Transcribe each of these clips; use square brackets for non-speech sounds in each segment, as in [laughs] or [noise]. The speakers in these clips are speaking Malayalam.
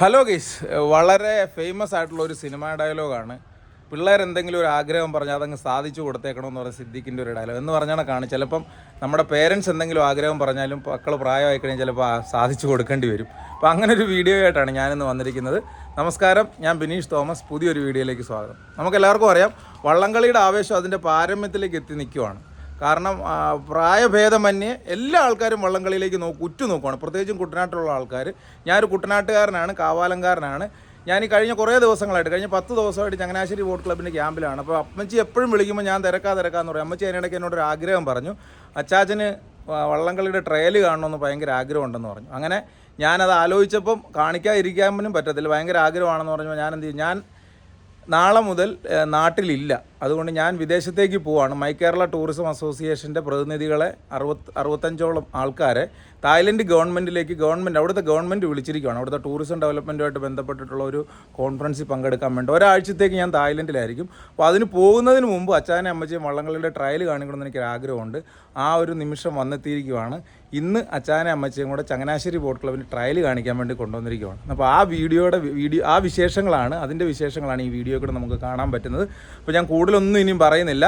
ഹലോ ഗീസ് വളരെ ഫേമസ് ആയിട്ടുള്ള ഒരു സിനിമ ഡയലോഗാണ് പിള്ളേർ എന്തെങ്കിലും ഒരു ആഗ്രഹം പറഞ്ഞാൽ അതങ്ങ് സാധിച്ചു കൊടുത്തേക്കണമെന്ന് പറഞ്ഞ സിദ്ദിഖിന്റെ ഒരു ഡയലോഗ് എന്ന് പറഞ്ഞാണ് കാണും ചിലപ്പം നമ്മുടെ പേരൻസ് എന്തെങ്കിലും ആഗ്രഹം പറഞ്ഞാലും മക്കൾ പ്രായമായി കഴിഞ്ഞാൽ ചിലപ്പോൾ സാധിച്ചു കൊടുക്കേണ്ടി വരും. അപ്പോൾ അങ്ങനെ ഒരു വീഡിയോ ആയിട്ടാണ് ഞാനിന്ന് വന്നിരിക്കുന്നത്. നമസ്കാരം. ഞാൻ ബിനീഷ് തോമസ്. പുതിയൊരു വീഡിയോയിലേക്ക് സ്വാഗതം. നമുക്കെല്ലാവർക്കും അറിയാം വള്ളംകളിയുടെ ആവേശം അതിന്റെ പാരമ്യത്തിലേക്ക് എത്തി നിൽക്കുവാണ്. കാരണം പ്രായഭേദമന്യേ എല്ലാ ആൾക്കാരും വള്ളംകളിയിലേക്ക് നോക്കും ഉറ്റു നോക്കുവാണ് പ്രത്യേകിച്ചും കുട്ടനാട്ടിലുള്ള ആൾക്കാർ ഞാനൊരു കുട്ടനാട്ടുകാരനാണ് കാവാലങ്കാരനാണ് ഞാൻ ഈ കഴിഞ്ഞ കുറേ ദിവസങ്ങളായിട്ട് കഴിഞ്ഞ പത്ത് ദിവസമായിട്ട് ചങ്ങനാശ്ശേരി ബോട്ട് ക്ലബിന്റെ ക്യാമ്പിലാണ്. അപ്പോൾ അമ്മച്ചി എപ്പോഴും വിളിക്കുമ്പോൾ ഞാൻ തിരക്കാ തിരക്കാന്ന് പറയും. അമ്മച്ചി അതിനിടയ്ക്ക് എന്നോടൊരു ആഗ്രഹം പറഞ്ഞു. അച്ചാച്ചന് വള്ളംകളിയുടെ ട്രയൽ കാണണമെന്ന് ഭയങ്കര ആഗ്രഹമുണ്ടെന്ന് പറഞ്ഞു. അങ്ങനെ ഞാനത് ആലോചിച്ചപ്പം കാണിക്കാതിരിക്കാനും പറ്റത്തില്ല. ഭയങ്കര ആഗ്രഹമാണെന്ന് പറഞ്ഞപ്പോൾ ഞാൻ എന്ത് ചെയ്യും ഞാൻ നാളെ മുതൽ നാട്ടിലില്ല. അതുകൊണ്ട് ഞാൻ വിദേശത്തേക്ക് പോവാണ്. മൈ കേരള ടൂറിസം അസോസിയേഷന്റെ പ്രതിനിധികളെ അറുപത് അറുപത്തഞ്ചോളം ആൾക്കാരെ തായ്ലൻഡ് ഗവൺമെന്റിലേക്ക് ഗവൺമെന്റ് അവിടുത്തെ ഗവൺമെന്റ് വിളിച്ചിരിക്കുകയാണ് അവിടുത്തെ ടൂറിസം ഡെവലപ്മെന്റുമായിട്ട് ബന്ധപ്പെട്ടിട്ടുള്ള ഒരു കോൺഫറൻസിൽ പങ്കെടുക്കാൻ വേണ്ടി. ഒരാഴ്ചത്തേക്ക് ഞാൻ തായ്ലൻഡിലായിരിക്കും. അപ്പോൾ അതിന് പോകുന്നതിന് മുമ്പ് അച്ഛനെ അമ്മച്ചയും വള്ളംകളിയുടെ ട്രയൽ കാണിക്കണമെന്ന് എനിക്ക് ആഗ്രഹമുണ്ട്. ആ ഒരു നിമിഷം വന്നെത്തിയിരിക്കുവാണ്. ഇന്ന് അച്ഛനെ അമ്മച്ചയും കൂടെ ചങ്ങനാശ്ശേരി ബോട്ട് ക്ലബിന് ട്രയൽ കാണിക്കാൻ വേണ്ടി കൊണ്ടുവന്നിരിക്കുകയാണ് അപ്പോൾ ആ വീഡിയോയുടെ വീഡിയോ ആ വിശേഷങ്ങളാണ് അതിന്റെ വിശേഷങ്ങളാണ് ഈ വീഡിയോ കൂടെ നമുക്ക് കാണാൻ പറ്റുന്നത്. അപ്പോൾ ഞാൻ കൂടുതലൊന്നും ഇനിയും പറയുന്നില്ല.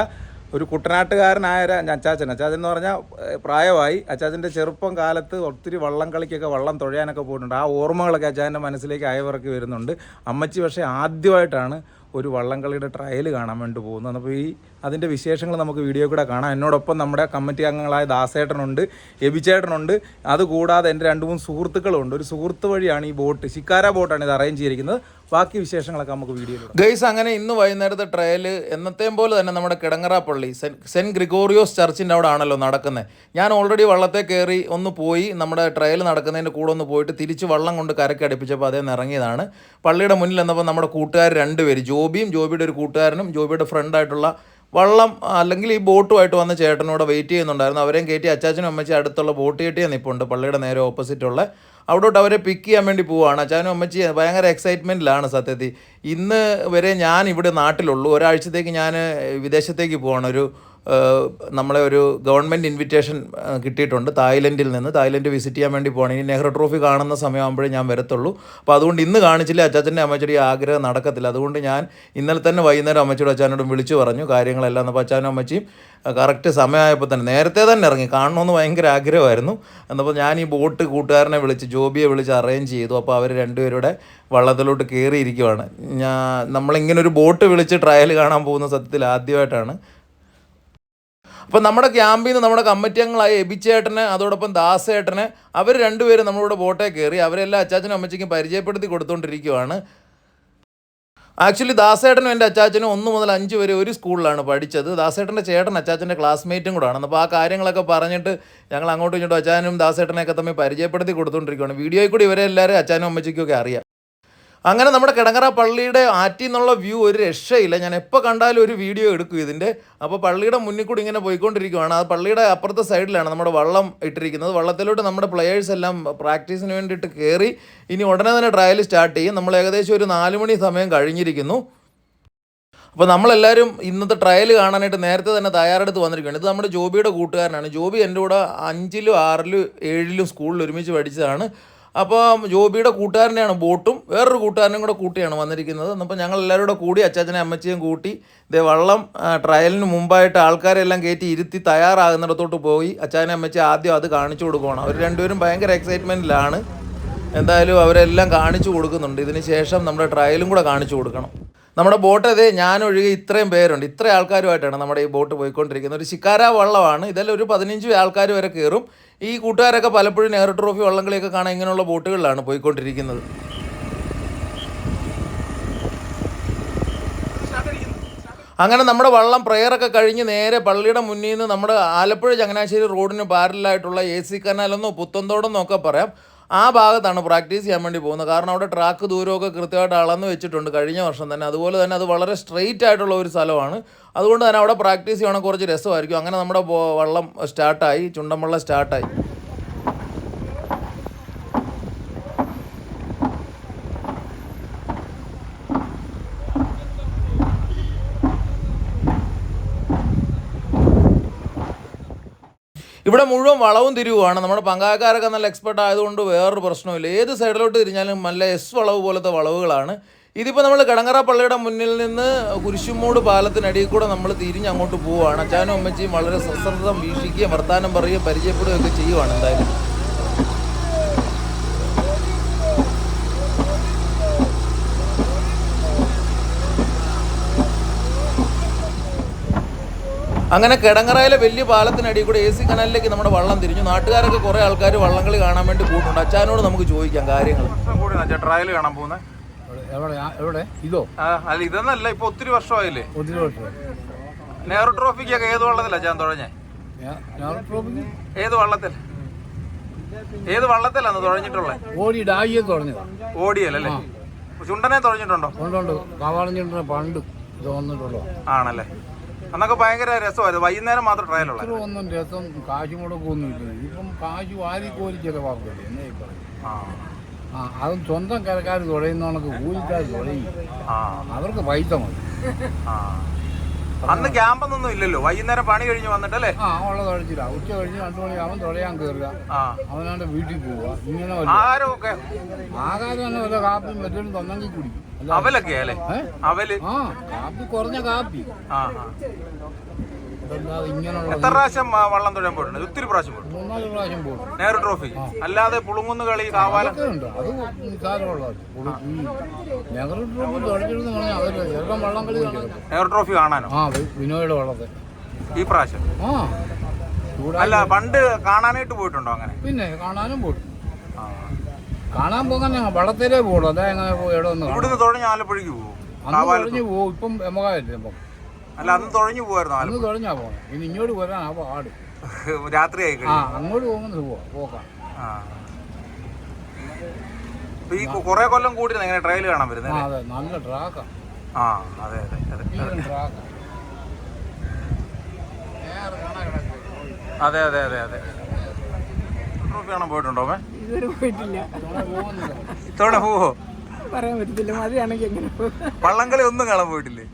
ഒരു കുട്ടനാട്ടുകാരനായ അച്ചാച്ചൻ അച്ചാച്ചൻ എന്ന് പറഞ്ഞാൽ പ്രായമായി അച്ചാച്ചന്റെ ചെറുപ്പം കാലത്ത് ഒത്തിരി വള്ളം കളിക്കൊക്കെ വള്ളം തുഴയാനൊക്കെ പോയിട്ടുണ്ട്. ആ ഓർമ്മകളൊക്കെ അച്ചാച്ചന്റെ മനസ്സിലേക്ക് അയവിറക്കി വരുന്നുണ്ട്. അമ്മച്ചി പക്ഷേ ആദ്യമായിട്ടാണ് ഒരു വള്ളം കളിയുടെ ട്രയൽ കാണാൻ വേണ്ടി പോകുന്നത്. അപ്പോൾ ഈ അതിന്റെ വിശേഷങ്ങൾ നമുക്ക് വീഡിയോ കൂടെ കാണാം. എന്നോടൊപ്പം നമ്മുടെ കമ്മിറ്റി അംഗങ്ങളായ ദാസേട്ടനുണ്ട് എബിചേട്ടനുണ്ട് അതുകൂടാതെ എന്റെ രണ്ട് മൂന്ന് സുഹൃത്തുക്കളുണ്ട്. ഒരു സുഹൃത്ത് വഴിയാണ് ഈ ബോട്ട് ശിക്കാര ബോട്ടാണ് ഇത് അറേഞ്ച് ചെയ്തിരിക്കുന്നത്. ബാക്കി വിശേഷങ്ങളൊക്കെ നമുക്ക് വീഡിയോ ഗൈസ് അങ്ങനെ ഇന്ന് വൈകുന്നേരത്തെ ട്രയൽ എന്നത്തെയും പോലെ തന്നെ നമ്മുടെ കിടങ്ങറ പള്ളി സെൻ സെന്റ് ഗ്രിഗോറിയോസ് ചർച്ചിന്റെ അവിടെ ആണല്ലോ നടക്കുന്നത് ഞാൻ ഓൾറെഡി വള്ളത്തെ കയറി ഒന്ന് പോയി നമ്മുടെ ട്രയൽ നടക്കുന്നതിന്റെ കൂടെ ഒന്ന് പോയിട്ട് തിരിച്ച് വള്ളം കൊണ്ട് കരക്ക് അടുപ്പിച്ചപ്പോൾ അതേ ഇറങ്ങിയതാണ്. പള്ളിയുടെ മുന്നിൽ എന്നപ്പോൾ നമ്മുടെ കൂട്ടുകാർ രണ്ടുപേര് ജോബിയും ജോബിയുടെ ഒരു കൂട്ടുകാരനും ജോബിയുടെ ഫ്രണ്ടായിട്ടുള്ള വള്ളം അല്ലെങ്കിൽ ഈ ബോട്ടുമായിട്ട് വന്ന ചേട്ടനോട് വെയിറ്റ് ചെയ്യുന്നുണ്ടായിരുന്നു. അവരെയും കയറ്റി അച്ചാച്ചനും അമ്മച്ചി അടുത്തുള്ള ബോട്ട് കെട്ടിയ നിൽപ്പുണ്ട് പള്ളിയുടെ നേരെ ഓപ്പോസിറ്റുള്ള അവിടോട്ട് അവരെ പിക്ക് ചെയ്യാൻ വേണ്ടി പോവുകയാണ് അച്ചാനും അമ്മച്ചി ഭയങ്കര എക്സൈറ്റ്മെന്റിലാണ് സത്യത്തിൽ. ഇന്ന് വരെ ഞാൻ ഇവിടെ നാട്ടിലുള്ളൂ. ഒരാഴ്ചത്തേക്ക് ഞാൻ വിദേശത്തേക്ക് പോവാണ്. ഒരു നമ്മളെ ഒരു ഗവൺമെന്റ് ഇൻവിറ്റേഷൻ കിട്ടിയിട്ടുണ്ട്. തായ്ലൻഡിൽ നിന്ന് തായ്ലൻഡ് വിസിറ്റ് ചെയ്യാൻ വേണ്ടി പോകണം ഇനി നെഹ്റു ട്രോഫി കാണുന്ന സമയമാകുമ്പോഴേ ഞാൻ വരത്തുള്ളൂ. അപ്പോൾ അതുകൊണ്ട് ഇന്ന് കാണിച്ചില്ല. അച്ചാച്ചന്റെ അമ്മച്ചടി ആഗ്രഹം നടക്കത്തില്ല. അതുകൊണ്ട് ഞാൻ ഇന്നലെ തന്നെ വൈകുന്നേരം അമ്മച്ചിയോട് അച്ഛനോടും വിളിച്ചു പറഞ്ഞു കാര്യങ്ങളെല്ലാം അപ്പോൾ അച്ഛനും അമ്മച്ചിയും കറക്റ്റ് സമയമായപ്പോൾ തന്നെ നേരത്തെ തന്നെ ഇറങ്ങി. കാണണമെന്ന് ഭയങ്കര ആഗ്രഹമായിരുന്നു. എന്നപ്പോൾ ഞാൻ ഈ ബോട്ട് കൂട്ടുകാരനെ വിളിച്ച് ജോബിയെ വിളിച്ച് അറേഞ്ച് ചെയ്തു. അപ്പോൾ അവർ രണ്ടുപേരുടെ വള്ളത്തിലോട്ട് കയറിയിരിക്കുവാണ് ഞാൻ നമ്മളിങ്ങനെ ഒരു ബോട്ട് വിളിച്ച് ട്രയൽ കാണാൻ പോകുന്ന സത്യത്തിൽ ആദ്യമായിട്ടാണ് അപ്പോൾ നമ്മുടെ ക്യാമ്പിൽ നിന്ന് നമ്മുടെ കമ്മിറ്റി അംഗങ്ങളായ എബിച്ചേട്ടന് അതോടൊപ്പം ദാസേട്ടന് അവർ രണ്ടുപേരും നമ്മളിവിടെ ബോട്ടേ കയറി അവരെല്ലാം അച്ചാച്ചനും അമ്മച്ചിക്കും പരിചയപ്പെടുത്തി കൊടുത്തുകൊണ്ടിരിക്കുവാണ് ആക്ച്വലി ദാസേട്ടനും എന്റെ അച്ചാച്ചനും ഒന്ന് മുതൽ അഞ്ച് വരെ ഒരു സ്കൂളിലാണ് പഠിച്ചത്. ദാസേട്ടന്റെ ചേട്ടൻ അച്ചാച്ചന്റെ ക്ലാസ്മേറ്റും കൂടാണ്. അപ്പോൾ ആ കാര്യങ്ങളൊക്കെ പറഞ്ഞിട്ട് ഞങ്ങൾ അങ്ങോട്ടും ഇങ്ങോട്ടും അച്ചാനും ദാസേട്ടനെയൊക്കെ തമ്മിൽ പരിചയപ്പെടുത്തി കൊടുത്തുകൊണ്ടിരിക്കുകയാണ് വീഡിയോയിൽ കൂടി ഇവരെ എല്ലാവരും അച്ചാനും അമ്മച്ചിക്കും ഒക്കെ അറിയാം. അങ്ങനെ നമ്മുടെ കിടങ്ങറ പള്ളിയുടെ ആറ്റിൽ നിന്നുള്ള വ്യൂ ഒരു രക്ഷയില്ല. ഞാൻ എപ്പോൾ കണ്ടാലും ഒരു വീഡിയോ എടുക്കും ഇതിന്റെ. അപ്പോൾ പള്ളിയുടെ മുന്നിൽ കൂടി ഇങ്ങനെ പോയിക്കൊണ്ടിരിക്കുകയാണ് ആ പള്ളിയുടെ അപ്പുറത്തെ സൈഡിലാണ് നമ്മുടെ വള്ളം ഇട്ടിരിക്കുന്നത്. വള്ളത്തിലോട്ട് നമ്മുടെ പ്ലെയേഴ്സ് എല്ലാം പ്രാക്ടീസിന് വേണ്ടിയിട്ട് കയറി ഇനി ഉടനെ തന്നെ ട്രയൽ സ്റ്റാർട്ട് ചെയ്യും. നമ്മൾ ഏകദേശം ഒരു നാല് മണി സമയം കഴിഞ്ഞിരിക്കുന്നു. അപ്പോൾ നമ്മളെല്ലാവരും ഇന്നത്തെ ട്രയൽ കാണാനായിട്ട് നേരത്തെ തന്നെ തയ്യാറെടുത്ത് വന്നിരിക്കുകയാണ്. ഇത് നമ്മുടെ ജോബിയുടെ കൂട്ടുകാരനാണ്. ജോബി എന്റെ കൂടെ അഞ്ചിലും ആറിലും ഏഴിലും സ്കൂളിൽ ഒരുമിച്ച് പഠിച്ചതാണ്. അപ്പോൾ ജോബിയുടെ കൂട്ടുകാരനെയാണ് ബോട്ടും വേറൊരു കൂട്ടുകാരനും കൂടെ കൂട്ടിയാണ് വന്നിരിക്കുന്നത്. എന്നപ്പോൾ ഞങ്ങൾ എല്ലാവരും കൂടെ കൂടി അച്ചാച്ചനെ അമ്മച്ചിയും കൂട്ടി ഇതേ വള്ളം ട്രയലിന് മുമ്പായിട്ട് ആൾക്കാരെല്ലാം കയറ്റി ഇരുത്തി തയ്യാറാകുന്നിടത്തോട്ട് പോയി. അച്ചാച്ചനെ അമ്മച്ചി ആദ്യം അത് കാണിച്ചു കൊടുക്കുകയാണ് അവർ രണ്ടുപേരും ഭയങ്കര എക്സൈറ്റ്മെന്റിലാണ് എന്തായാലും അവരെല്ലാം കാണിച്ചു കൊടുക്കുന്നുണ്ട്. ഇതിന് ശേഷം നമ്മുടെ ട്രയലും കൂടെ കാണിച്ചു കൊടുക്കണം. നമ്മുടെ ബോട്ട് അതേ ഞാനൊഴികെ ഇത്രയും പേരുണ്ട്. ഇത്ര ആൾക്കാരുമായിട്ടാണ് നമ്മുടെ ഈ ബോട്ട് പോയിക്കൊണ്ടിരിക്കുന്നത്. ഒരു ശിക്കാര വള്ളമാണ്. ഇതെല്ലാം ഒരു പതിനഞ്ച് ആൾക്കാർ വരെ കയറും. ഈ കൂട്ടുകാരൊക്കെ പലപ്പോഴും നെഹ്റു ട്രോഫി വള്ളംകളിയൊക്കെ കാണാൻ ഇങ്ങനെയുള്ള ബോട്ടുകളിലാണ് പോയിക്കൊണ്ടിരിക്കുന്നത്. അങ്ങനെ നമ്മുടെ വള്ളം പ്രയറൊക്കെ കഴിഞ്ഞ് നേരെ പള്ളിയുടെ മുന്നിൽ നിന്ന് നമ്മുടെ ആലപ്പുഴ ചങ്ങനാശ്ശേരി റോഡിന് പാരലായിട്ടുള്ള എ സി കനാലെന്നോ പുത്തന്തോടെന്നോ ഒക്കെ പറയാം. ആ ഭാഗത്താണ് പ്രാക്ടീസ് ചെയ്യാൻ വേണ്ടി പോകുന്നത്. കാരണം അവിടെ ട്രാക്ക് ദൂരമൊക്കെ കൃത്യമായിട്ട് അളന്ന് വെച്ചിട്ടുണ്ട് കഴിഞ്ഞ വർഷം തന്നെ. അതുപോലെ തന്നെ അത് വളരെ സ്ട്രെയിറ്റ് ആയിട്ടുള്ള ഒരു സ്ഥലമാണ്. അതുകൊണ്ട് തന്നെ അവിടെ പ്രാക്ടീസ് ചെയ്യണമെങ്കിൽ കുറച്ച് രസമായിരിക്കും. അങ്ങനെ നമ്മുടെ വള്ളം സ്റ്റാർട്ടായി ചുണ്ടൻ വള്ളം സ്റ്റാർട്ടായി ഇവിടെ മുഴുവൻ വളവും തിരിവുമാണ്. നമ്മുടെ പങ്കാക്കാരൊക്കെ നല്ല എക്സ്പെർട്ട് ആയതുകൊണ്ട് വേറൊരു പ്രശ്നമില്ല ഏത് സൈഡിലോട്ട് തിരിഞ്ഞാലും നല്ല എസ് വളവ് പോലത്തെ വളവുകളാണ്. ഇതിപ്പോൾ നമ്മൾ കടങ്ങറ പള്ളിയുടെ മുന്നിൽ നിന്ന് കുരിശുമൂട് പാലത്തിനടിയിൽ കൂടെ നമ്മൾ തിരിഞ്ഞ് അങ്ങോട്ട് പോവുകയാണ്. അച്ഛനും അമ്മച്ചിയും വളരെ സശ്രദ്ധം വീക്ഷിക്കുകയും വർത്താനം പറയുകയും പരിചയപ്പെടുകയൊക്കെ ചെയ്യുവാണ് എന്തായാലും. അങ്ങനെ കിടങ്ങറയിലെ വലിയ പാലത്തിനടിയിൽ കൂടെ എ സി കനാലിലേക്ക് നമ്മുടെ വള്ളം തിരിഞ്ഞു. നാട്ടുകാരൊക്കെ കുറെ ആൾക്കാർ വള്ളംകളി കാണാൻ വേണ്ടി കൂട്ടുണ്ട് അച്ഛനോട് നമുക്ക് ചോദിക്കാം കാര്യങ്ങൾ ട്രയൽ കാണാൻ പോകുന്നത് എവിടെ എവിടെ ഇതോ? അല്ല ഇതൊന്നല്ല ഇപ്പൊ ഒത്തിരി വർഷമായില്ലേ? ഒത്തിരി വർഷം നെഹ്റു ട്രോഫിക്കൊക്കെ ഏത് വള്ളത്തിലാ ഞാൻ? തുഴഞ്ഞേ ഏത് വള്ളത്തിൽ? ഏത് വള്ളത്തിലാണ് തുഴഞ്ഞിട്ടുള്ളത് ഓടി ഡായിയെ തുടങ്ങിയതാ ഓടിയല്ലേ ചുണ്ടനെ തുഴഞ്ഞിട്ടുണ്ടോ? കൊണ്ടുണ്ട് കാവാളഞ്ഞിട്ട് പണ്ട് ഇത് വന്നിട്ടുള്ളൂ ആണല്ലേ? അന്നൊക്കെ ഭയങ്കര രസമായിരുന്നു. വൈകുന്നേരം മാത്രം ട്രയൽ ഉള്ളത് ഒന്നും രസം കാശ് മുടക്കം ഒന്നുമില്ല ഇപ്പം കാശ് വാരി കോരി ചിലവാക്കില്ലേ എന്നേ ഈ പറയും ആ. ആ അതും സ്വന്തം കരക്കാർ തുഴയുന്നവർക്ക് കൂലിക്കാർ തുഴയും. അവർക്ക് പൈസ മതി. അന്ന് ക്യാമ്പൊന്നും ഇല്ലല്ലോ. വൈകുന്നേരം പണി കഴിഞ്ഞ് വന്നിട്ടല്ലേ? ആ ഉള്ള തുഴച്ചില്ല ഉച്ച കഴിഞ്ഞ് രണ്ടു മണിയാവും തുഴയാൻ കയറുക അവനാണ്ട് വീട്ടിൽ പോവുക. ഇങ്ങനെ ആഹാരമൊക്കെ? ആകാതെ തന്നെ വല്ല കാപ്പി മറ്റൊരു തന്നെങ്കിൽ കുടിക്കും. അവലൊക്കെ അല്ലേ? അവൽ? ആ കാപ്പി കുറഞ്ഞ കാപ്പി. എത്ര പ്രാവശ്യം വള്ളം തുഴയാൻ പോയിട്ടുണ്ട്? ഒത്തിരി പ്രാവശ്യം പോയിട്ടുണ്ട്. മൂന്നാൽ പ്രാവശ്യം പോകും നെഹ്റു ട്രോഫി. അല്ലാതെ പുളുങ്ങുന്ന കളി കാവാലം. അതൊക്കെ ഉണ്ട്. അത് നിസ്സാരമുള്ളത് ഈ നെഹ്റു ട്രോപ്പ് തുടച്ചിരുന്ന് അതല്ല ചെറുപ്പം വള്ളം കളി കാണാൻ നെഹ്റു ട്രോഫി കാണാനോ? ആ വി- വിനോയുടെ വള്ളത്തെ. ഈ പ്രാവശ്യം? ആ. ചൂടാ അല്ല പണ്ട് കാണാനായിട്ട് പോയിട്ടുണ്ടോ അങ്ങനെ? പിന്നെ കാണാനും പോകും ആ. കാണാൻ പോകാൻ ഞങ്ങൾ വള്ളത്തിലേ പോകുള്ളൂ അതാ പോയി എവിടെ ഒന്ന് ഇവിടുന്ന് തുഴഞ്ഞ് ആലപ്പുഴയ്ക്ക് പോകും അന്ന് പോകും ഇപ്പം എമ്മകായല്ലേ ഇപ്പം? അല്ല അന്ന് തുഴഞ്ഞു പോവായിരുന്നു അന്ന് തുഴഞ്ഞാ പോകണം ഇനി ഇങ്ങോട്ട് പോരാ ആ പാട്. [laughs] രാത്രി ആയി ആ കഴിഞ്ഞു അങ്ങോട്ട് പോകുന്നത് പോവാ പോക്കാം ഈ കുറെ കൊല്ലം കൂടി എങ്ങനെ ട്രയൽ കാണാൻ വരുന്നത് അതെ നല്ല ട്രാക്കാ ആ. അതെ അതെ അതെ. അതെ അതെ അതെ അതെ. ട്രോഫി കാണാൻ പോയിട്ടുണ്ടോ മേ ഇതുവരെ പോയിട്ടില്ല. ഇത്തവണ പോവോ? പറയാൻ പറ്റത്തില്ല. മഴയാണെങ്കിൽ എങ്ങനെ വള്ളംകളി ഒന്നും കാണാൻ പോയിട്ടില്ലേ?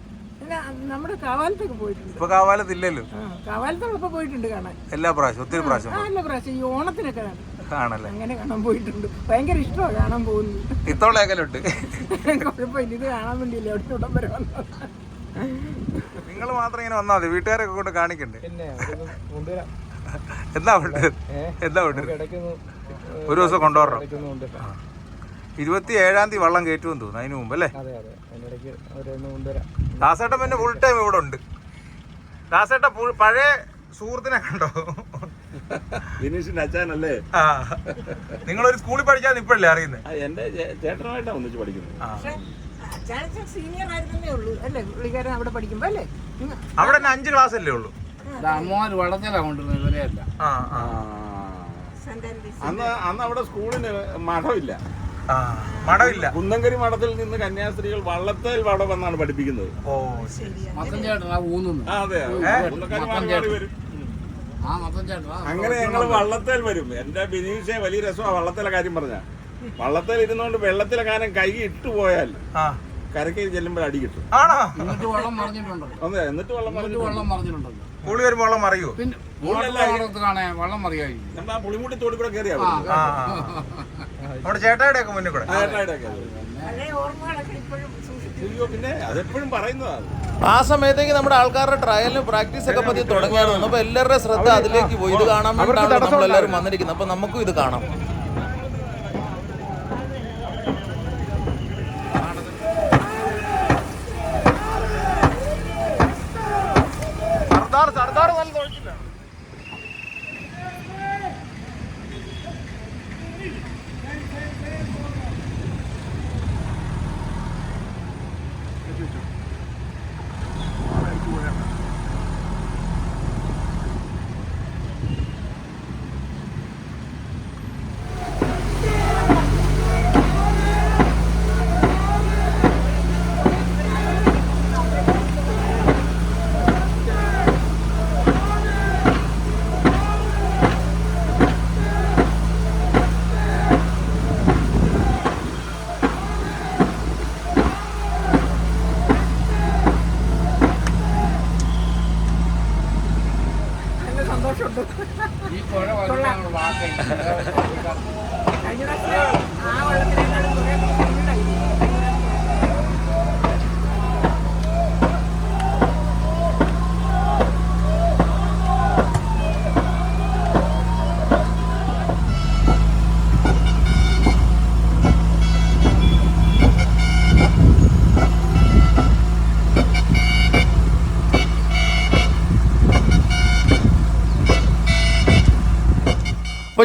നമ്മുടെ കാവാലത്തൊക്കെ പോയിട്ടുണ്ട്. ഇപ്പൊ കാവാലത്തില്ലല്ലോ. ആ കാവാലത്തുള്ളപ്പോൾ പോയിട്ടുണ്ട് കാണാൻ. എല്ലാ പ്രാവശ്യം ഒത്തിരി പ്രാവശ്യം ആ അല്ല പ്രാവശ്യം ഈ ഓണത്തിനൊക്കെ കാണല്ലേ അങ്ങനെ കാണാൻ പോയിട്ടുണ്ട്. ഭയങ്കര ഇഷ്ടമാണ് കാണാൻ പോകുന്നത്. ഇത്തവണയൊക്കെയുണ്ട് കുഴപ്പമില്ല ഇത് കാണാൻ വേണ്ടിയില്ല അവിടെ ഇവിടം വരെ വന്നത്. നിങ്ങൾ മാത്രം ഇങ്ങനെ വന്നാൽ മതി. വീട്ടുകാരൊക്കെ കൊണ്ട് കാണിക്കണ്ടേ? എന്താ ഉണ്ട് എന്താ ഉണ്ട് ഒരു ദിവസം കൊണ്ടുവരണം. ഇരുപത്തി ഏഴാം തീയതി വള്ളം കയറ്റുമെന്ന് തോന്നുന്നു അതിന് മുമ്പ് അല്ലേ? ദാസേട്ടൻ പിന്നെ ഫുൾ ടൈം ഇവിടെ ഉണ്ട്. ദാസേട്ടൻ പഴയ സുഹൃത്തിനെ കണ്ടോ? ദിനേശിന്റെ അച്ഛനല്ലേ? ആ. നിങ്ങളൊരു സ്കൂളിൽ പഠിക്കാൻ ഇപ്പോഴല്ലേ അറിയുന്നത് എന്റെ ചേ- ചേട്ടനുമായിട്ടാ ഒന്നിച്ച് പഠിക്കുന്നത്. സീനിയർ ആയിരുന്നേ ഉള്ളൂ. അല്ലേ പുള്ളിക്കാരൻ അവിടെ പഠിക്കുമ്പോൾ അല്ലേ. അവിടെ തന്നെ അഞ്ച് ക്ലാസ് അല്ലേ ഉള്ളൂ അമ്മമാര് കൊണ്ടുവരുന്നത് ഇവരെയല്ല. അന്ന് അന്ന് അവിടെ സ്കൂളിന് മഠമില്ല. ആ മടമില്ല കുന്നങ്കരി മഠത്തിൽ നിന്ന് കന്യാസ്ത്രീകൾ വള്ളത്തേൽ വടം എന്നാണ് പഠിപ്പിക്കുന്നത്. ഓ അതെ അങ്ങനെ ഞങ്ങൾ വള്ളത്തേൽ വരും. എന്റെ ബിനീഷെ വലിയ രസമാണ് വള്ളത്തിലെ കാര്യം പറഞ്ഞ. വള്ളത്തേൽ ഇരുന്നോണ്ട് വെള്ളത്തിലെ കാലം കൈ ഇട്ടു പോയാൽ കരക്കേരി ചെല്ലുമ്പോൾ അടി കിട്ടും. ആണോ? എന്നിട്ട് വെള്ളം പറഞ്ഞിട്ടുണ്ടോ അതെ എന്നിട്ട് വള്ളം എന്നിട്ട് പറഞ്ഞു വരുമ്പോ വരുമ്പോൾ വെള്ളം അറിയോ പിന്നെ വെള്ളം മറിയായിരിക്കും. നമ്മൾ ആ പുളിമുട്ടി തോടി കൂടെ കയറിയാ ആ ആ ആ. നമ്മുടെ ചേട്ടായുടെ ഒക്കെ മുന്നിൽ കൂടെ. പഴയ ഓർമ്മകളൊക്കെ ഇപ്പോഴും സൂക്ഷിച്ചു പിന്നെ അതെപ്പോഴും പറയുന്നതാണ് ആ സമയത്തേക്ക് നമ്മുടെ ആൾക്കാരുടെ ട്രയലിന് പ്രാക്ടീസ് ഒക്കെ പറ്റി തുടങ്ങിയായിരുന്നു അപ്പൊ എല്ലാവരുടെ ശ്രദ്ധ അതിലേക്ക് പോയി. ഇത് കാണാൻ വേണ്ടിയിട്ടാണ് നമ്മളെല്ലാവരും വന്നിരിക്കുന്നത്. അപ്പൊ നമുക്കും ഇത് കാണാം.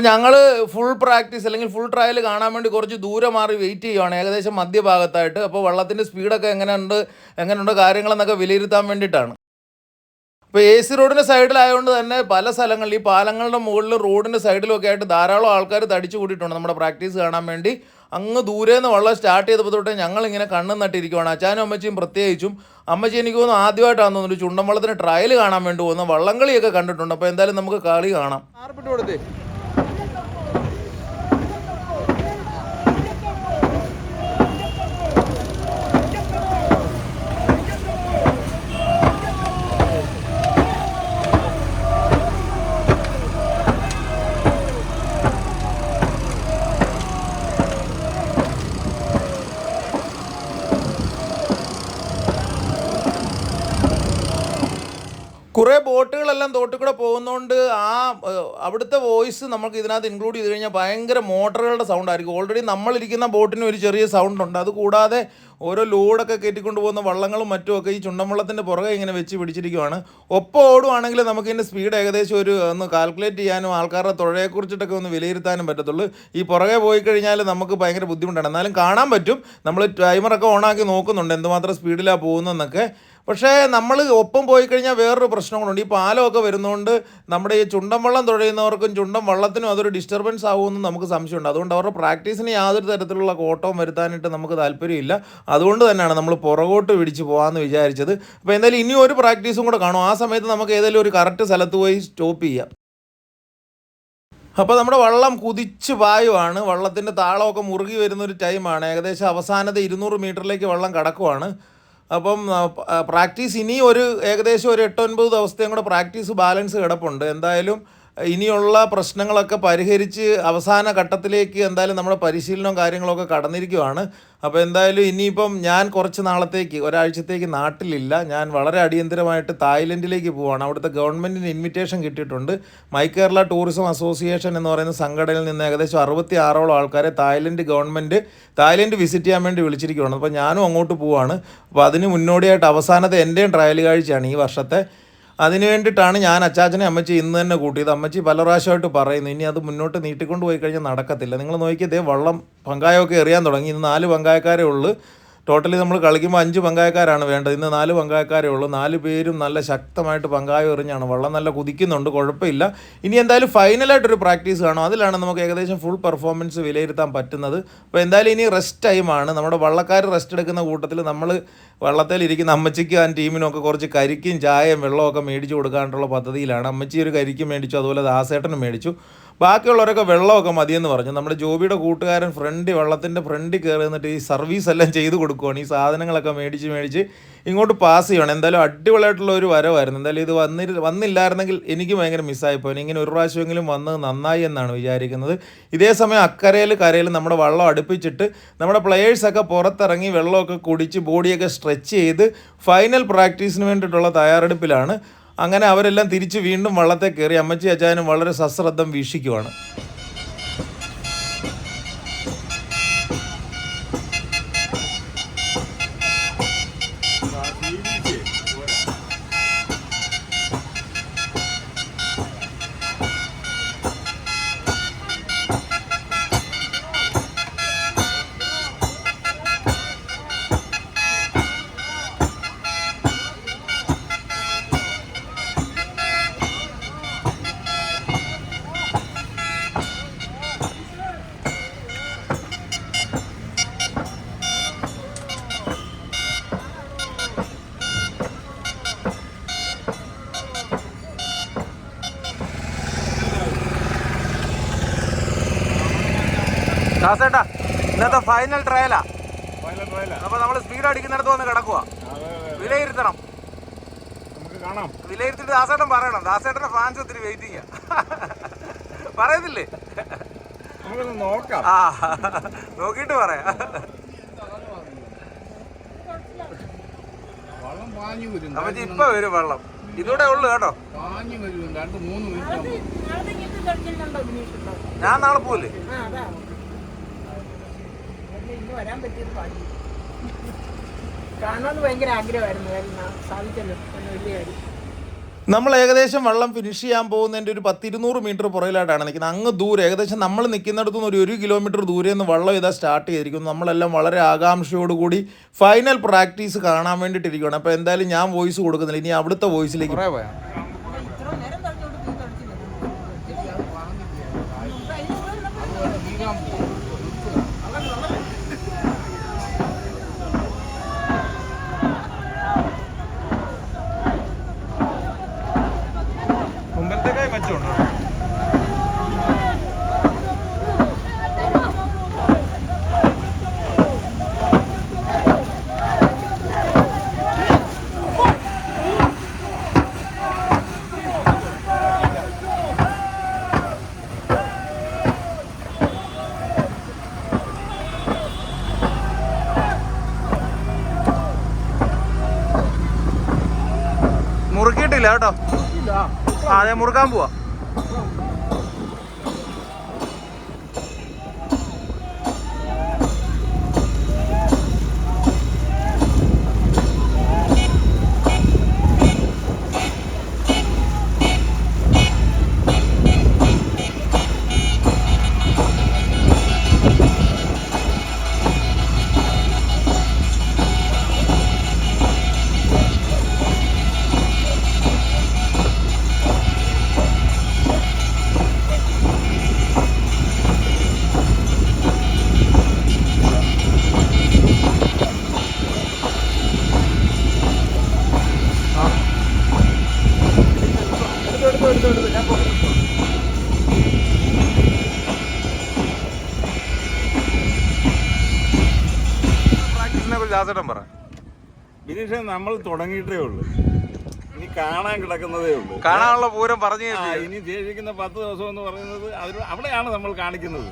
അപ്പോൾ ഞങ്ങൾ ഫുൾ പ്രാക്ടീസ് അല്ലെങ്കിൽ ഫുൾ ട്രയൽ കാണാൻ വേണ്ടി കുറച്ച് ദൂരെ മാറി വെയിറ്റ് ചെയ്യുകയാണ് ഏകദേശം മധ്യഭാഗത്തായിട്ട്. അപ്പോൾ വെള്ളത്തിന്റെ സ്പീഡൊക്കെ എങ്ങനെയുണ്ട് എങ്ങനെയുണ്ട് കാര്യങ്ങളെന്നൊക്കെ വിലയിരുത്താൻ വേണ്ടിയിട്ടാണ്. ഇപ്പോൾ എ സി റോഡിന്റെ സൈഡിലായതുകൊണ്ട് തന്നെ പല സ്ഥലങ്ങളിൽ ഈ പാലങ്ങളുടെ മുകളിൽ റോഡിന്റെ സൈഡിലൊക്കെ ആയിട്ട് ധാരാളം ആൾക്കാർ തടിച്ചു കൂട്ടിയിട്ടുണ്ട് നമ്മുടെ പ്രാക്ടീസ് കാണാൻ വേണ്ടി. അങ്ങ് ദൂരെ നിന്ന് വെള്ളം സ്റ്റാർട്ട് ചെയ്തപ്പോൾ തൊട്ടേ ഞങ്ങളിങ്ങനെ കണ്ണും നട്ടിരിക്കുവാണ്. അച്ഛനും അമ്മച്ചിയും പ്രത്യേകിച്ചും. അമ്മച്ചി എനിക്ക് തോന്നുന്നു ആദ്യമായിട്ടാണ് തോന്നുന്നു. ചുണ്ടൻ വള്ളത്തിന് ട്രയൽ കാണാൻ വേണ്ടി പോകുന്നത് വള്ളംകളിയൊക്കെ കണ്ടിട്ടുണ്ട്. അപ്പോൾ എന്തായാലും നമുക്ക് കളി കാണാം. കുറേ ബോട്ടുകളെല്ലാം തോട്ടിൽ കൂടെ പോകുന്നതുകൊണ്ട് ആ അവിടുത്തെ വോയിസ് നമുക്ക് ഇതിനകത്ത് ഇൻക്ലൂഡ് ചെയ്ത് കഴിഞ്ഞാൽ ഭയങ്കര മോട്ടറുകളുടെ സൗണ്ടായിരിക്കും ഓൾറെഡി നമ്മളിരിക്കുന്ന ബോട്ടിന് ഒരു ചെറിയ സൗണ്ട് ഉണ്ട്. അതുകൂടാതെ ഓരോ ലോഡൊക്കെ കയറ്റിക്കൊണ്ട് പോകുന്ന വള്ളങ്ങളും മറ്റുമൊക്കെ ഈ ചുണ്ടൻവള്ളത്തിന്റെ പുറകെ ഇങ്ങനെ വെച്ച് പിടിച്ചിരിക്കുവാണ്. ഒപ്പം ഓടുവാണെങ്കിൽ നമുക്ക് ഇതിന്റെ സ്പീഡ് ഏകദേശം ഒരു ഒന്ന് കാൽക്കുലേറ്റ് ചെയ്യാനും ആൾക്കാരുടെ തുഴയെക്കുറിച്ചിട്ടൊക്കെ ഒന്ന് വിലയിരുത്താനും പറ്റത്തുള്ളൂ. ഈ പുറകെ പോയി കഴിഞ്ഞാൽ നമുക്ക് ഭയങ്കര ബുദ്ധിമുട്ടാണ്. എന്നാലും കാണാൻ പറ്റും. നമ്മൾ ടൈമറൊക്കെ ഓണാക്കി നോക്കുന്നുണ്ട് എന്തുമാത്രം സ്പീഡിലാണ് പോകുന്നതെന്നൊക്കെ. പക്ഷേ നമ്മൾ ഒപ്പം പോയി കഴിഞ്ഞാൽ വേറൊരു പ്രശ്നം കൂടെ ഈ പാലമൊക്കെ വരുന്നതുകൊണ്ട് നമ്മുടെ ഈ ചുണ്ടൻ വള്ളം തുഴയുന്നവർക്കും ചുണ്ടൻ വള്ളത്തിനും അതൊരു ഡിസ്റ്റർബൻസ് ആകുമെന്ന് നമുക്ക് സംശയമുണ്ട്. അതുകൊണ്ട് അവരുടെ പ്രാക്ടീസിന് യാതൊരു തരത്തിലുള്ള കോട്ടവും വരുത്താനായിട്ട് നമുക്ക് താല്പര്യമില്ല. അതുകൊണ്ട് തന്നെയാണ് നമ്മൾ പുറകോട്ട് പിടിച്ച് പോകാമെന്ന് വിചാരിച്ചത്. അപ്പോൾ എന്തായാലും ഇനി ഒരു പ്രാക്ടീസും കൂടെ കാണും. ആ സമയത്ത് നമുക്ക് ഏതെങ്കിലും ഒരു കറക്റ്റ് സ്ഥലത്ത് പോയി സ്റ്റോപ്പ് ചെയ്യാം. അപ്പോൾ നമ്മുടെ വള്ളം കുതിച്ച് പായുവാണ്. വള്ളത്തിന്റെ താളമൊക്കെ മുറുകി വരുന്നൊരു ടൈമാണ്. ഏകദേശം അവസാനത്തെ ഇരുന്നൂറ് മീറ്ററിലേക്ക് വള്ളം കടക്കുവാണ്. അപ്പം പ്രാക്ടീസ് ഇനി ഒരു ഏകദേശം ഒരു എട്ടൊൻപത് ദിവസത്തെയും കൂടെ പ്രാക്ടീസ് ബാലൻസ് കിടപ്പുണ്ട്. എന്തായാലും ഇനിയുള്ള പ്രശ്നങ്ങളൊക്കെ പരിഹരിച്ച് അവസാന ഘട്ടത്തിലേക്ക് എന്തായാലും നമ്മുടെ പരിശീലനവും കാര്യങ്ങളൊക്കെ കടന്നിരിക്കുവാണ്. അപ്പോൾ എന്തായാലും ഇനിയിപ്പം ഞാൻ കുറച്ച് നാളത്തേക്ക് ഒരാഴ്ചത്തേക്ക് നാട്ടിലില്ല. ഞാൻ വളരെ അടിയന്തരമായിട്ട് തായ്ലൻഡിലേക്ക് പോവാണ്. അവിടുത്തെ ഗവൺമെന്റിന് ഇൻവിറ്റേഷൻ കിട്ടിയിട്ടുണ്ട്. മൈ കേരള ടൂറിസം അസോസിയേഷൻ എന്ന് പറയുന്ന സംഘടനയിൽ നിന്ന് ഏകദേശം അറുപത്തി ആറോളം ആൾക്കാരെ തായ്ലൻഡ് ഗവൺമെന്റ് തായ്ലൻഡ് വിസിറ്റ് ചെയ്യാൻ വേണ്ടി വിളിച്ചിരിക്കുകയാണ് അപ്പോൾ ഞാനും അങ്ങോട്ട് പോവാണ്. അപ്പോൾ അതിന് മുന്നോടിയായിട്ട് അവസാനത്തെ എന്റെയും ട്രയൽ കാഴ്ചയാണ് ഈ വർഷത്തെ. അതിന് വേണ്ടിയിട്ടാണ് ഞാൻ അച്ചാച്ചനെ അമ്മച്ചി ഇന്ന് തന്നെ കൂട്ടിയത്. അമ്മച്ചി പല പ്രാവശ്യമായിട്ട് പറയുന്നു ഇനി അത് മുന്നോട്ട് നീട്ടിക്കൊണ്ട് പോയി കഴിഞ്ഞാൽ നടക്കത്തില്ല. നിങ്ങൾ നോക്കിയതേ വള്ളം പങ്കായമൊക്കെ എറിയാൻ തുടങ്ങി. ഇന്ന് നാല് പങ്കായക്കാരേ ഉള്ളൂ. ടോട്ടലി നമ്മൾ കളിക്കുമ്പോൾ അഞ്ച് പങ്കായക്കാരാണ് വേണ്ടത്. ഇന്ന് നാല് പങ്കായക്കാരേ ഉള്ളൂ. നാല് പേരും നല്ല ശക്തമായിട്ട് പങ്കായം എറിഞ്ഞാണ്. വള്ളം നല്ല കുതിക്കുന്നുണ്ട്. കുഴപ്പമില്ല. ഇനി എന്തായാലും ഫൈനലായിട്ടൊരു പ്രാക്ടീസ് കാണും. അതിലാണ് നമുക്ക് ഏകദേശം ഫുൾ പെർഫോമൻസ് വിലയിരുത്താൻ പറ്റുന്നത്. അപ്പോൾ എന്തായാലും ഇനി റെസ്റ്റ് ടൈമാണ് നമ്മുടെ വള്ളക്കാർ റെസ്റ്റ് എടുക്കുന്ന കൂട്ടത്തിൽ നമ്മൾ വള്ളത്തിലിരിക്കുന്ന അമ്മച്ചിക്കും ആ ടീമിനൊക്കെ കുറച്ച് കരിക്കും ചായയും വെള്ളമൊക്കെ മേടിച്ച് കൊടുക്കാനുള്ള പദ്ധതിയിലാണ്. അമ്മച്ചി ഒരു കരിക്കും മേടിച്ചു. അതുപോലെ ദാസേട്ടനും മേടിച്ചു. ബാക്കിയുള്ളവരൊക്കെ വെള്ളമൊക്കെ മതിയെന്ന് പറഞ്ഞു. നമ്മുടെ ജോബിയുടെ കൂട്ടുകാരൻ ഫ്രണ്ട് വെള്ളത്തിന്റെ ഫ്രണ്ടിൽ കയറി നിന്നിട്ട് ഈ സർവീസ് എല്ലാം ചെയ്ത് കൊടുക്കുവാണ്. ഈ സാധനങ്ങളൊക്കെ മേടിച്ച് മേടിച്ച് ഇങ്ങോട്ട് പാസ് ചെയ്യണം എന്തായാലും അടിപൊളിയായിട്ടുള്ള ഒരു വരവായിരുന്നു. എന്തായാലും ഇത് വന്നി വന്നില്ലായിരുന്നെങ്കിൽ എനിക്ക് ഭയങ്കര മിസ്സായിപ്പോയി ഇങ്ങനെ ഒരു പ്രാവശ്യമെങ്കിലും വന്നത് നന്നായി എന്നാണ് വിചാരിക്കുന്നത്. ഇതേ സമയം അക്കരയിൽ കരയിൽ നമ്മുടെ വള്ളം അടുപ്പിച്ചിട്ട് നമ്മുടെ പ്ലെയേഴ്സൊക്കെ പുറത്തിറങ്ങി വെള്ളമൊക്കെ കുടിച്ച് ബോഡിയൊക്കെ സ്ട്രെച്ച് ചെയ്ത് ഫൈനൽ പ്രാക്ടീസിന് വേണ്ടിയിട്ടുള്ള തയ്യാറെടുപ്പിലാണ് അങ്ങനെ അവരെല്ലാം തിരിച്ച് വീണ്ടും വള്ളത്തെ കയറി അമ്മച്ചി അച്ചായനും വളരെ സശ്രദ്ധം വീക്ഷിക്കുവാണ്. ദാസേട്ടാ ഇന്നത്തെ ഫൈനൽ ട്രയലാ അപ്പൊ നമ്മൾ സ്പീഡ് അടിക്കുന്നിടത്ത് വന്ന് കിടക്കുക വിലയിരുത്തണം. നമുക്ക് കാണാം. വിലയിരുത്തിട്ട് ദാസേട്ടൻ പറയണം. ദാസേട്ടന്റെ ഫാൻസ് ഒത്തിരി വെയിറ്റിംഗ് പറയുന്നില്ലേ നോക്കിട്ട് നോക്കാം. ആ നോക്കിയിട്ട് പറയാം. അപ്പൊ ഇപ്പൊ വരും വെള്ളം. ഇതൂടെ ഉള്ളു കേട്ടോ. ഞാൻ നാളെ പോവില്ലേ? ഇന്ന് വരാൻ പറ്റിയത് പാടി കാണണമെന്ന് ഭയങ്കര ആഗ്രഹമായിരുന്നു. സാധിച്ചല്ലോ. എന്നെ വലിയ കാര്യം. നമ്മൾ ഏകദേശം വെള്ളം ഫിനിഷ് ചെയ്യാൻ പോകുന്നതിന്റെ ഒരു പത്തിരുന്നൂറ് മീറ്റർ പുറകിലായിട്ടാണ് നിൽക്കുന്നത്. അങ്ങ് ദൂരെ ഏകദേശം നമ്മൾ നിൽക്കുന്നിടത്തു നിന്ന് ഒരു ഒരു കിലോമീറ്റർ ദൂരെ നിന്ന് വെള്ളം ഇതാ സ്റ്റാർട്ട് ചെയ്തിരിക്കുന്നു. നമ്മളെല്ലാം വളരെ ആകാംക്ഷയോടുകൂടി ഫൈനൽ പ്രാക്ടീസ് കാണാൻ വേണ്ടിയിട്ടിരിക്കുകയാണ്. അപ്പോൾ എന്തായാലും ഞാൻ വോയിസ് കൊടുക്കുന്നില്ല. ഇനി അവിടുത്തെ വോയിസിലേക്ക് ഇത്ര നേരം തളിച്ചോണ്ട് നീ തളിച്ചില്ല. ഇപ്പൊ അതിന് മുമ്പ് മുമ്പത്തേക്കായി മെച്ചമുണ്ടോ മുറുക്കിയിട്ടില്ല കേട്ടോ. അതെ മുറുക്കാൻ പോവാ. ദാസേട്ടൻ പറ. ബിനീഷേ നമ്മൾ തുടങ്ങിയിട്ടേ ഉള്ളൂ. ഇനി കാണാൻ കിടക്കുന്നതേ ഉള്ളൂ. കാണാനുള്ള പൂരം പറഞ്ഞു ഇനി ശേഷിക്കുന്ന പത്ത് ദിവസം എന്ന് പറയുന്നത് അതിൽ അവിടെയാണ് നമ്മൾ കാണിക്കുന്നത്.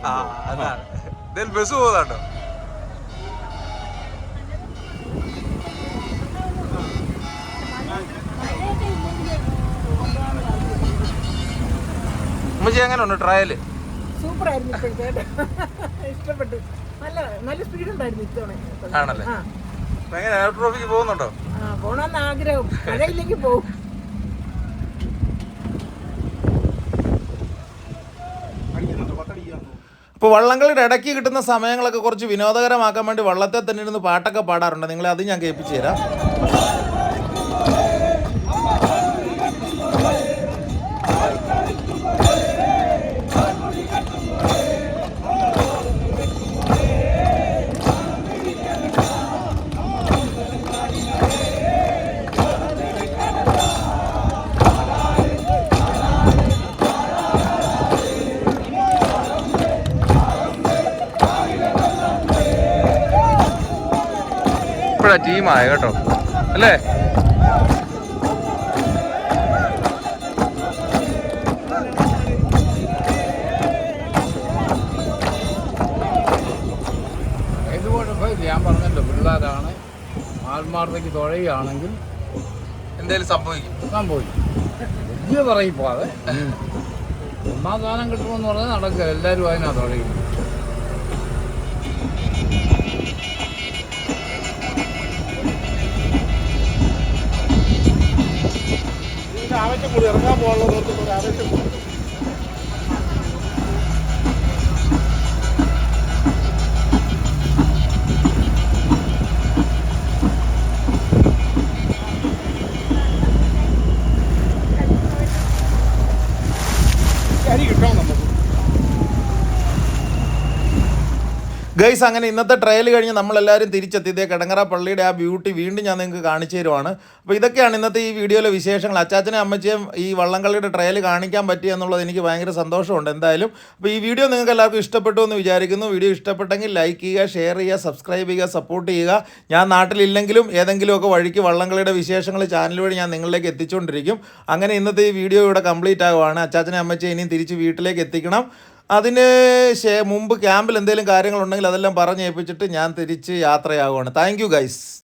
ബസ് പോകുന്നുണ്ടോ? ഉമ്മച്ചി അങ്ങനെ ഉണ്ട് ട്രയൽ സൂപ്പറായിരുന്നു ഇഷ്ടപ്പെട്ടു. നല്ല നല്ല സ്പീഡ് ഉണ്ടായിരുന്നു ഇത്തവണ. ആണല്ലേ? എങ്ങനെ എയർ ട്രോഫിക്ക് പോകുന്നുണ്ടോ? ആ പോണമെന്ന് ആഗ്രഹം. മഴയില്ലെങ്കിൽ പോകും ഇപ്പോൾ വള്ളംകളിയുടെ ഇടയ്ക്ക് കിട്ടുന്ന സമയങ്ങളൊക്കെ കുറച്ച് വിനോദകരമാക്കാൻ വേണ്ടി വള്ളത്തെ തന്നെ ഇരുന്ന് പാട്ടൊക്കെ പാടാറുണ്ട്. നിങ്ങളെ അത് ഞാൻ കേൾപ്പിച്ചു തരാം. ടീമായ കേട്ടോ. അല്ലേ? ഞാൻ പറഞ്ഞല്ലോ പിള്ളേരാണ് ആത്മാർത്ഥയ്ക്ക് തുഴയുകയാണെങ്കിൽ എന്തേലും സംഭവിക്കും. സംഭവിക്കും. വലിയ പറയിപ്പോതെ ഒന്നാം സ്ഥാനം കിട്ടുമെന്ന് പറഞ്ഞാൽ നടക്കുക എല്ലാവരും അതിനാ തുഴയും ആവശ്യം കൂടി ഇറങ്ങാൻ പോകാനുള്ള ഒരു ആവശ്യം കൂടി. ഗൈസ് അങ്ങനെ ഇന്നത്തെ ട്രയൽ കഴിഞ്ഞ് നമ്മളെല്ലാവരും തിരിച്ചെത്തിയതേ കിടങ്ങറ പള്ളിയുടെ ആ ബ്യൂട്ടി വീണ്ടും ഞാൻ നിങ്ങൾക്ക് കാണിച്ചു തരുവാണ്. അപ്പോൾ ഇതൊക്കെയാണ് ഇന്നത്തെ ഈ വീഡിയോയിലെ വിശേഷങ്ങൾ. അച്ചാച്ചനെ അമ്മച്ചയും ഈ വള്ളംകളിയുടെ ട്രയൽ കാണിക്കാൻ പറ്റി എന്നുള്ളത് എനിക്ക് ഭയങ്കര സന്തോഷമുണ്ട് എന്തായാലും. അപ്പോൾ ഈ വീഡിയോ നിങ്ങൾക്ക് എല്ലാവർക്കും ഇഷ്ടപ്പെട്ടു എന്ന് വിചാരിക്കുന്നു. വീഡിയോ ഇഷ്ടപ്പെട്ടെങ്കിൽ ലൈക്ക് ചെയ്യുക ഷെയർ ചെയ്യുക സബ്സ്ക്രൈബ് ചെയ്യുക സപ്പോർട്ട് ചെയ്യുക. ഞാൻ നാട്ടിലില്ലെങ്കിലും ഏതെങ്കിലുമൊക്കെ വഴിക്ക് വള്ളംകളിയുടെ വിശേഷങ്ങൾ ചാനൽ വഴി ഞാൻ നിങ്ങളിലേക്ക് എത്തിച്ചുകൊണ്ടിരിക്കും അങ്ങനെ ഇന്നത്തെ ഈ വീഡിയോ ഇവിടെ കംപ്ലീറ്റ് ആകുവാണ്. അച്ചാച്ചനെ അമ്മച്ചയെ ഇനിയും തിരിച്ച് വീട്ടിലേക്ക് എത്തിക്കണം. അതിന് ശേ മുമ്പ് ക്യാമ്പിൽ എന്തെങ്കിലും കാര്യങ്ങളുണ്ടെങ്കിൽ അതെല്ലാം പറഞ്ഞേൽപ്പിച്ചിട്ട് ഞാൻ തിരിച്ച് യാത്രയാവുകയാണ്. Thank you guys